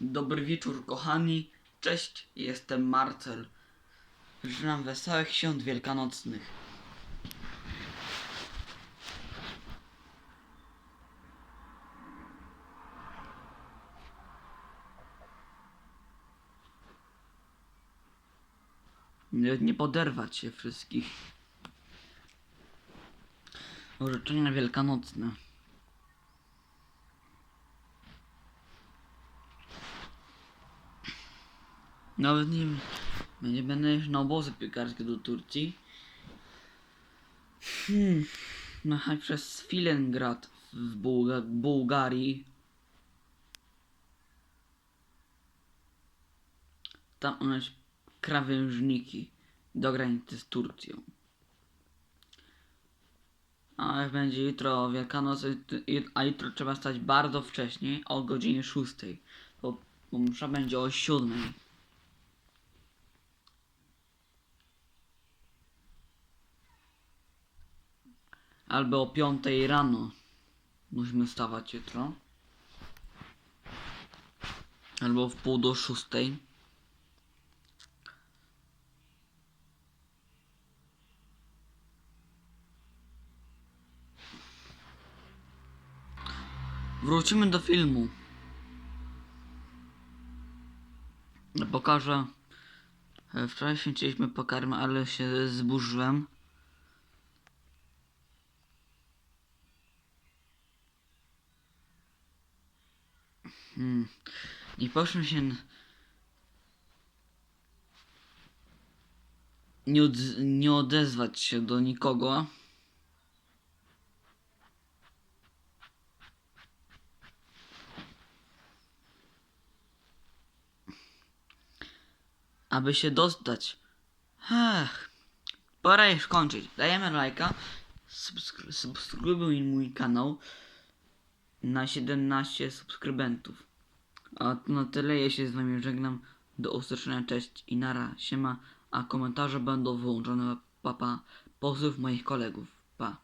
Dobry wieczór, kochani. Cześć, jestem Marcel. Życzę nam wesołych świąt wielkanocnych. Nie, nie poderwać się wszystkich. Życzenia wielkanocne. Nawet nie, nie będę już na obozy piekarskie do Turcji. Hmm. Jechać przez Filengrad w Bułga Bułgarii. Tam unieść krawężniki do granicy z Turcją. A jak będzie jutro Wielkanoc, a jutro trzeba stać bardzo wcześnie, o godzinie 6. Bo, bo będzie o 7. Albo o 5 rano musimy wstawać jutro. Albo w pół do 6. Wrócimy do filmu. Pokażę. E, Wczoraj święciliśmy pokarm, ale się zburzyłem. Hmm. Nie poszłem się. Nie, odz- nie odezwać się do nikogo. Aby się dostać. Ech. Pora już kończyć. Dajemy lajka. Subskry- subskrybuj mój kanał na 17 subskrybentów. A na tyle, ja się z wami żegnam. Do usłyszenia, cześć i nara, siema, a komentarze będą wyłączone, papa, pozdrów moich kolegów, pa.